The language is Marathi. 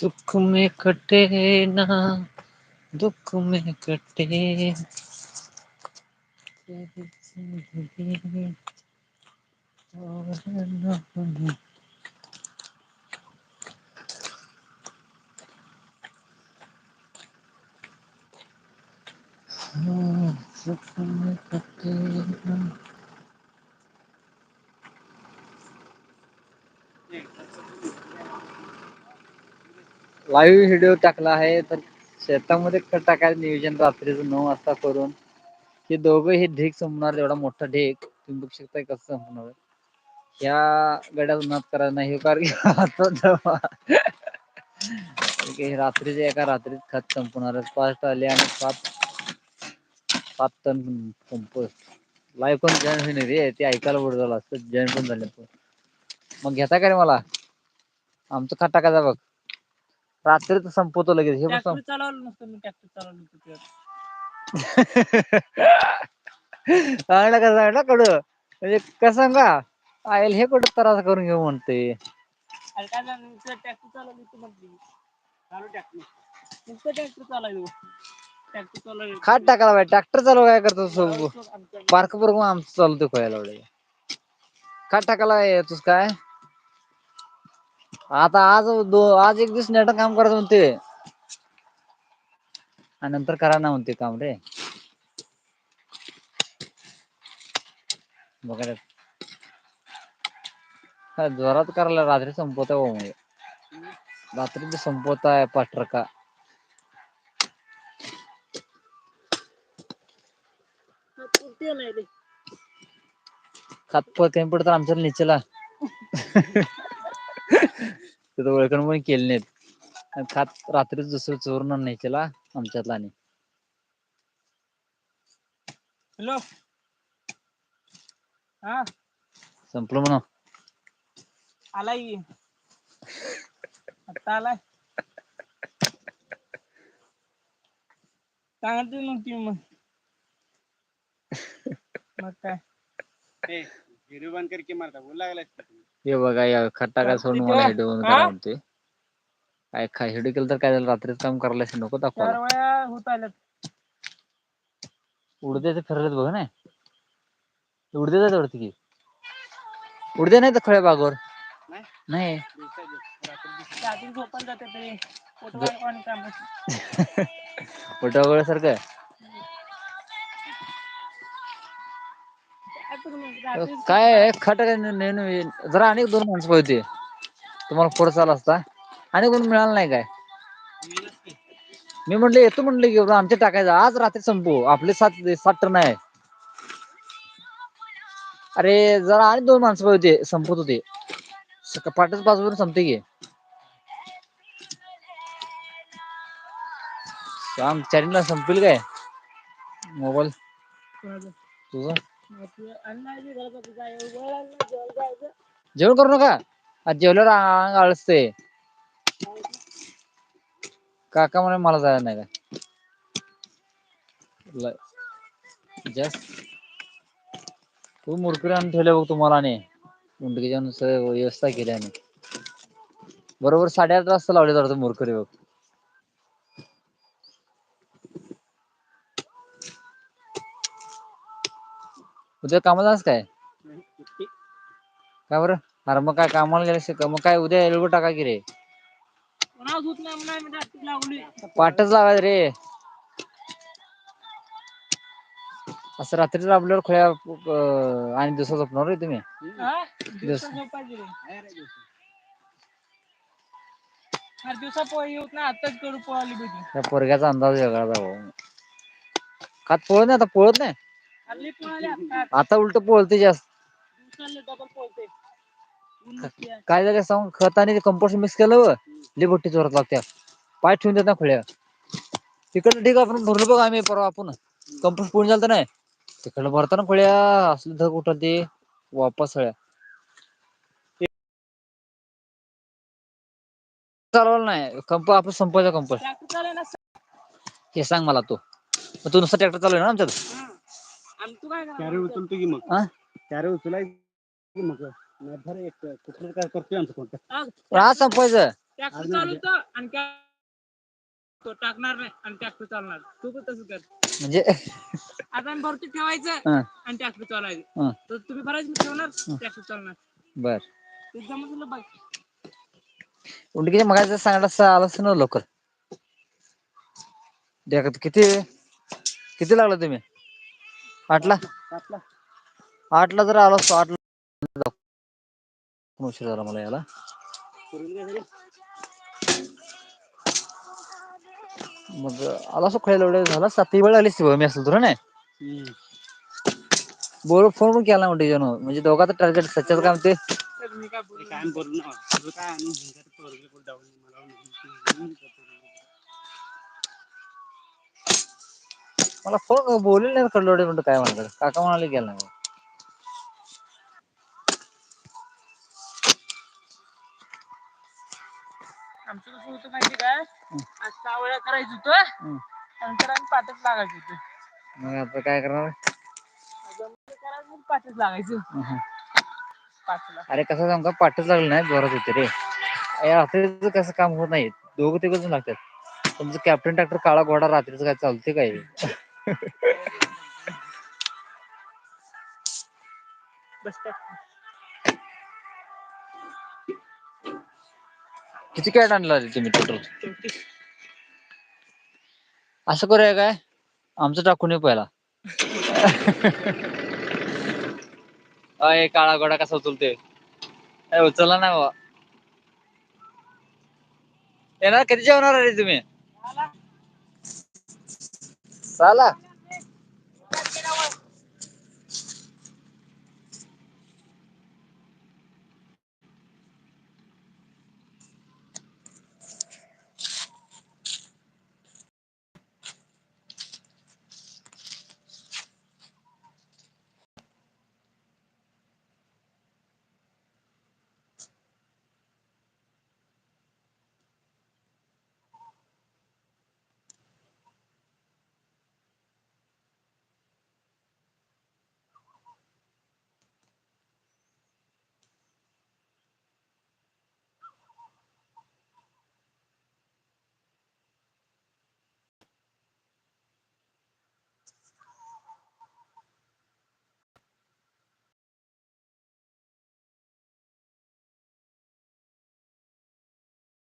सुख में कटे ना दुख में कटे। और सुख में कटे ना। लाईव्ह व्हिडिओ टाकला आहे तर शेतामध्ये खत टाकायचं नियोजन रात्रीचं नऊ वाजता करून हे दोघं हे ढीग संपणार एवढा मोठा ढीग. तुम्ही बघू शकता कसं संपणार या गड्याला उन्हात करायला नाही कारण रात्रीचे एका रात्रीत खत संपणार फास्ट आले आणि सात सात टन कंपोस्ट लाईव्ह पण जॉईन होईल रे ते ऐकायला बरं झालं असतं जॉईन पण झाले मग घेता का रे मला? आमचं खत टाकायचा बघ. रात्रीच संपवतो लगेच. हे पण ट्रॅक्टर चालवलं नसतं मी ट्रॅक्टर चालवलं का कडू? म्हणजे कसं का आयल हे कुठं त्रास करून घेऊ म्हणते. अरे काय झालं नुसतं ट्रॅक्टर चालवलं तू म्हटली. चालू ट्रॅक्टर नुसतं ट्रॅक्टर चालवलं. ट्रॅक्टर चालवलं खात टाकायला पाहिजे. ट्रॅक्टर चालू काय करतो सो- आमच्या बारक बरोबर आमचं चालू ते खोयाला एवढे. खात टाकायला येतोस काय? आता आज दो आज एक दिवस नेट काम करत म्हणते आणि नंतर करा ना म्हणते काम रे. बघा जोरात करायला रात्री संपवत आहे म्हणजे रात्री संपवत आहे पाठरका. ते नाही रे. खात कमी पडतं आमच्या निचेला. तिथं ओळखण पण केली नाहीत. खात रात्री दुसरं चोरून नाही केला आमच्यातला आणि. हॅलो. हा. संपलं म्हणा. आलाय की. आता आलाय. सांगितली नव्हती मग. मग काय? व्हिडिओ बंद कर की मारता बोल लागलाय हे बघा या खट्टा काय सोडून मला हेडो बंद करा म्हणते काय काय हेडो केलं तर काय झालं? रात्रीच काम करायला असेल नको चार दाखवायला वेळा होत आल्यात. उडद्याचे फिरलेत बघ ना उडदे जात वाटतं की? उडदे नाही तर खळ्या बागवर? नाही? नाही. रात्री जाते काम. सारखं काय खट नाही. जरा अनेक दोन माणसं पाहिजे तुम्हाला पुढं चाल असता. आणि कोण मिळालं नाही काय? मी म्हटलं येतो म्हटलं की बाबा आमच्या टाकायचं. आज रात्री संपू. आपले सात सात टन आहे. अरे जरा आणि दोन माणसं पाहिजे संपत होते. पाच वाजून संपते की. चॅटिंगला संपेल काय? मोबाईल? तुझं? जेवण करू नका? आज जेवल्यावर अंग आळसते. काका म्हणे मला जायला नाही का? जस्ट तू मुरकुरी आणून ठेवले बघ तुम्हाला आणि. मुंडकीच्या नुसार व्यवस्था केली आणि. बरोबर साडेआठ वाजता लावले जातो मुरकुरी बघ. उद्या कामाला काय? का बरं? अरे मग काय कामाला गेल्या मग काय उद्या एल्बो टाका की रे. पाठच लावायचं रे. असं रात्री राबल्यावर खोया अं, आणि दिवसा झोपणार रे तुम्ही. पोरग्याचा अंदाज वेगळा जावं खात पळत नाही आता? पळत नाही? हल्ली पळाली आता आता उलट पळते जास्त. दिवसाला डबल पळते ऊन नसते. काय झालं सांग खत आणि कंपोस्ट मिक्स केलं व लई भट्टी जोरात लागत्या. पाय ठेवून देत ना खुळ्या. तिकडं ठीक आपण भरलो बघ आम्ही परवा आपण. कंपोस्ट पूर्ण झालं नाही. तिकडं भरताना खुळ्या असलं ढग उठल ते वापस सळ्या चालवलं नाही कंप आपण संपवायचा कंपोस्ट ट्रॅक्टर चालवलं ना हे सांग मला तू. मग तू नुसतं ट्रॅक्टर चालू आहे ना आमच्यात? कॅरे करणार उचलतो की मग? हा? कॅरे उचलाय की मग? निर्धार एक कुठलं काय करतोय आमचं कोणतं हा, चालवतो आणि काय तो टाकणार नाही आणि ट्रॅक्टर चालणार. तू पण तसं कर. म्हणजे? आता आम्ही भरती ठेवायचं हा, आणि ट्रॅक्टर चालवायचं. तर तुम्ही भरायचं मी ठेवणार ट्रॅक्टर चालणार. बर. ते उंडकीच्या मगायचं सांगायला असं आलं असतं ना लवकर. देखत किती किती लागलं तुम्ही? आठला? आठला. जर आलो असतो आठला उशीर झाला मला याला. मग आला असो खायला एवढं झाला सात वेळ आलीच ती मी असलो तुला नाही. बोल फोन पण केला म्हणते जण म्हणजे दोघांचं टार्गेट सच्याचं काम ते मला फोन बोलले नाही कडलोडे म्हणतो काय म्हणतात? काका म्हणाले गेला नाही. आमचं कसं होतं माहिती काय आज सहा वेळा करायचं होतं. हम्म. नंतर आम्ही पाठच लागायचं होतं. मग आता काय करणार? जमलं करायचं मग पाठच लागायचं. हम्म. पाचला अरे कसं सांग का? पाठच लागलं नाही जोरात होते रे. रात्रीचं कसं काम होत नाही. दोघं तिघ लागतात. तुमचं कॅप्टन ट्रॅक्टर काळा घोडा रात्रीचं काय चालते काय. किती कॅट आणला रे तुम्ही टोटल असं करूया काय? आमचं टाकून येऊ पहिला. अय काळा घोडा कसा उचलते उचलला नाही बाबा. येणार? कधी जेवणार रे तुम्ही? आला साला